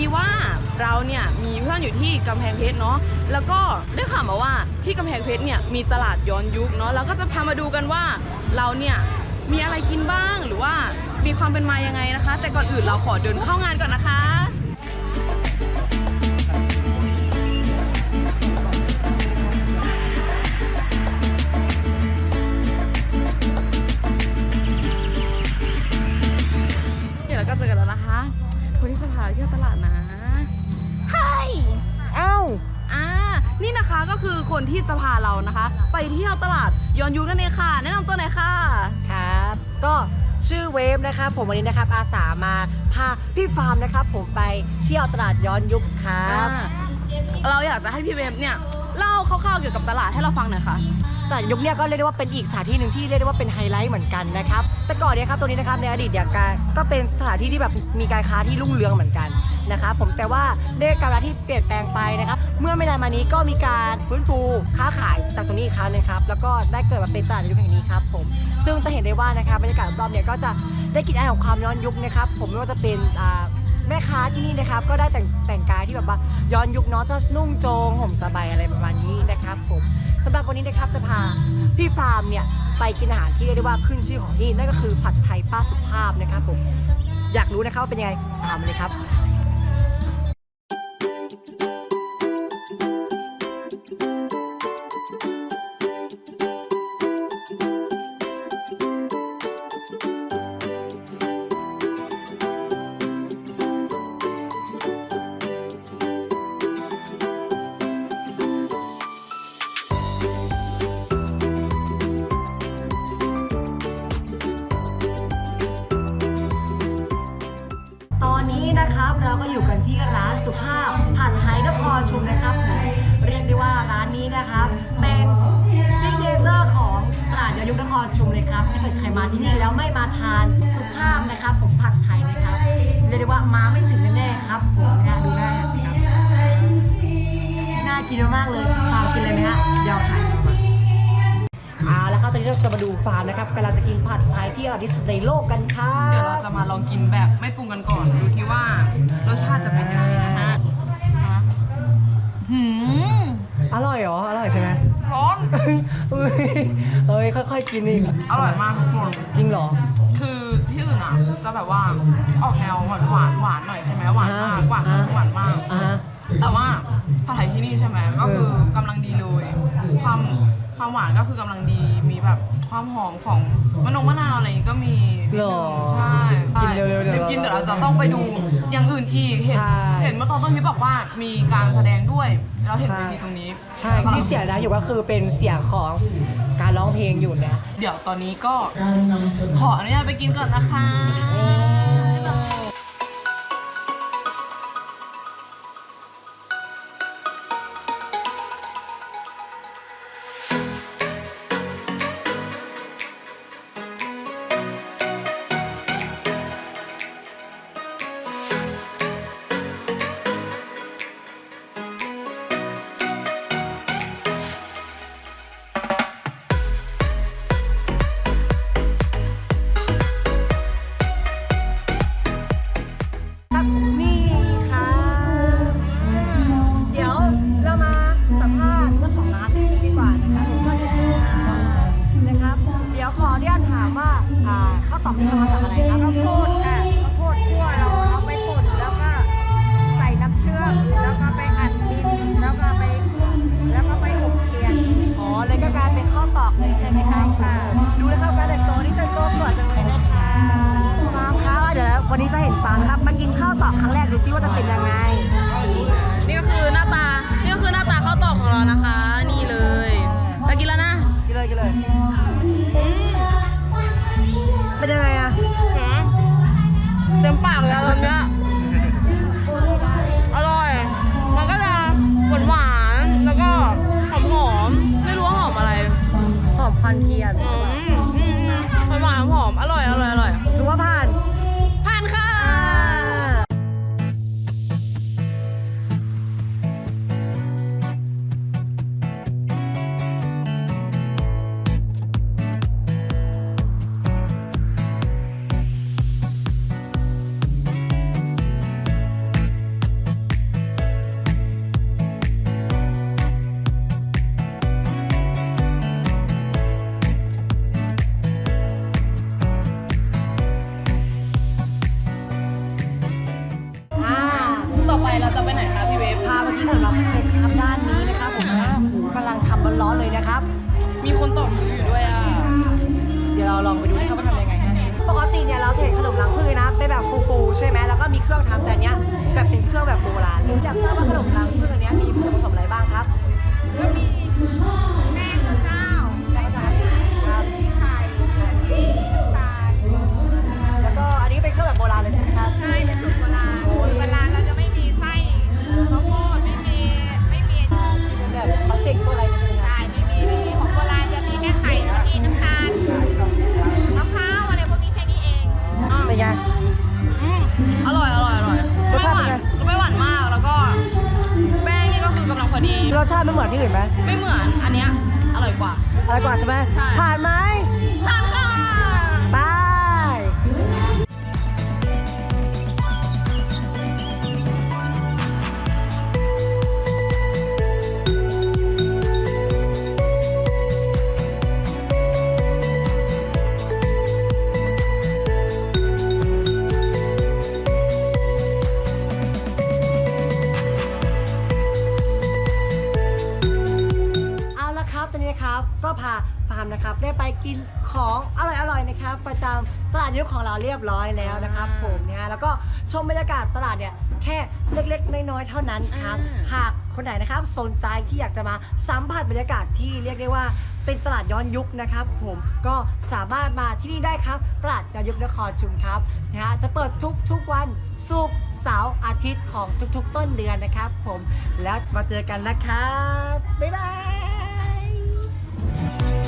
ดีว่าเราเนี่ยมีเพื่อนอยู่ที่กำแพงเพชรเนาะแล้วก็ได้ข่าวมาว่าที่กำแพงเพชรเนี่ยมีตลาดย้อนยุคเนาะแล้วก็จะพามาดูกันว่าเราเนี่ยมีอะไรกินบ้างหรือว่ามีความเป็นมายังไงนะคะ แต่ก่อนอื่นเราขอเดินเข้างานก่อนนะคะ ที่จะพาเรานะคะ ไปเที่ยวตลาดย้อนยุคนั่นเองค่ะ แนะนำตัวหน่อยค่ะ ครับ ก็ชื่อเวฟนะครับผมวันนี้นะครับอาสามาพาพี่ฟาร์มนะครับผมไปเที่ยวตลาดย้อนยุคครับ เราอยากจะให้พี่เวฟเนี่ยเล่าคร่าวๆเกี่ยวกับตลาดให้เราฟังหน่อยค่ะ ตลาดยุคเนี่ยก็เรียกได้ว่าเป็นอีกสถานที่หนึ่งที่เรียกได้ว่าเป็นไฮไลท์เหมือนกันนะครับ แต่ก่อนเนี่ยครับตรงนี้นะครับในอดีตเนี่ยการก็เป็นสถานที่ที่แบบมีการค้าที่รุ่งเรืองเหมือนกันนะครับผมแต่ว่าด้วยการเวลาที่เปลี่ยนแปลงไปนะครับ เมื่อไม่นานมานี้ก็มีการฟื้นฟูค้าขายจากตรงนี้อีกครั้งหนึงครับแล้วก็ได้เกิดมาเป็นตลาดยุคแห่งนี้ครับผม ซึ่งจะเห็นได้ว่านะครับบรรยากาศรอบๆเนี่ยก็จะได้กลิ่นอายของความย้อนยุคนะครับผมไม่ว่าจะเป็นอ่า แม่ค้าที่นี่นะครับก็ได้แต่งแต่งกายที่แบบว่าย้อนยุคเนาะจะนุ่งโจงห่มสบายอะไรประมาณนี้นะครับผมสำหรับวันนี้นะครับจะพาพี่ฟาร์มเนี่ยไปกินอาหารที่เรียกได้ว่าขึ้นชื่อของที่นั่นก็คือผัดไทยป้าสุภาพนะครับผมอยากรู้นะครับว่าเป็นยังไงตามมาเลยครับ นะครับ เราก็อยู่กันที่ร้านสุภาพผัดไทยนครชุมนะครับ เรียกได้ว่าร้านนี้นะครับ เป็นซิกเนเจอร์ของตลาดย้อนยุคนครชุมเลยครับ ถ้าเกิดใครมาที่นี่แล้วไม่มาทานสุภาพนะครับ ผมผัดไทยนะครับ เรียกได้ว่ามาไม่ถึงแน่ๆครับผมนะดูหน้าครับน่ากินมากๆเลย นนี้เราจะมาดูฟาร์มนะครับกำลังจะกินผัดไทยที่อร่อยที่สุดในโลกกันครับเดี๋ยวเราจะมาลองกินแบบไม่ปรุงกันก่อนดูซิว่ารสชาติจะเป็นยังไงนะฮะอะหืมอร่อยเหรออร่อยใช่ไหมร้อนเฮ้ยเฮ้ยเฮ้ยค่อยๆกินนี่อร่อยมากทุกคนจริงเหรอ คือที่อื่นอะจะแบบว่าออกแนวหวานหวานหวานหน่อยใช่ไหมหวานมากหวานมากหวานมาก อ่าฮะ แต่ว่าผัดไทยที่นี่ใช่ไหมก็คือกำลังดีเลย ความความ หวานก็คือกำลังดี มีแบบความหอมของมะนงมะนาวอะไรอย่างงี้ก็มีนิดหรนึองใช่กินเร็วๆเดี๋ยวรีบกินเดี๋ยวเราจะต้องไปดูอย่างอื่นอีก เห็นใช่เห็นเมื่อตอนต้นคลิปบอกว่ามีการแสดงด้วย เราเห็นใช่ เวทีตรงนี้ ใช่ที่เสียงนะอยู่ก็คือเป็นเสียงของการร้องเพลงอยู่นะ เดี๋ยวตอนนี้ก็ขออนุญาตไปกินก่อนนะคะ ขอกนี่ทำมาจากอะไรครับข้าวโพดอะข้าวโพดคั่วเราเอาไปป่นแล้วก็ใส่น้ำเชื่อมแล้วก็ไปอัดดินแล้วก็ไปแล้วก็ไปอบเทียนอ๋อเลยก็กลายเป็นข้าวตอกเลยใช่ไหมครับค่ะดูนะครับการแต่งตัวนี่แต่งตัวสวยจังเลยนะคะฟาร์มครับเดี๋ยววันนี้จะเห็นฟาร์มครับมากินข้าวตอกครั้งแรกดูซิว่าจะเป็นยังไง เราจะไปไหนคะพี่เวฟพามาที่ขนมรังพึ่งเลยครับด้านนี้นะครับผมนะโอ้โหกำลังทำร้อนๆเลยนะครับ มีคนต่อคิวอยู่ด้วยอะ เดี๋ยวเราลองไปดูนะครับว่าทำยังไงฮะปกติเนี่ยเราจะเห็นขนมรังพึ่งนะเป็นแบบฟูๆใช่ไหมแล้วก็มีเครื่องทำแต่อันเนี้ยแบบเป็นเครื่องแบบโบ รสชาติไม่เหมือนที่อื่นไหมไม่เหมือนอันเนี้ยอร่อยกว่า อะไรกว่าใช่ไหมใช่ ผ่านไหมทาน เอาละครับตอนนี้นะครับก็พาฟาร์มนะครับได้ไปกินของอร่อยๆนะครับ ประจำตลาดยุคของเราเรียบร้อยแล้วนะครับ ผมนะฮะแล้วก็ชมบรรยากาศตลาดเนี่ยแค่เล็กๆน้อยๆเท่านั้นครับหากคนไหนนะครับสนใจที่อยากจะมาสัมผัสบรรยากาศที่เรียกได้ว่าเป็นตลาดย้อนยุคนะครับ ผมก็สามารถมาที่นี่ได้ครับ ตลาดย้อนยุคนครชุมครับนะฮะจะเปิดทุกทุกๆวันศุกร์เสาร์อาทิตย์ของทุกๆ ต้นเดือนนะครับ ผมแล้วมาเจอกันนะครับบ๊ายบาย Bye.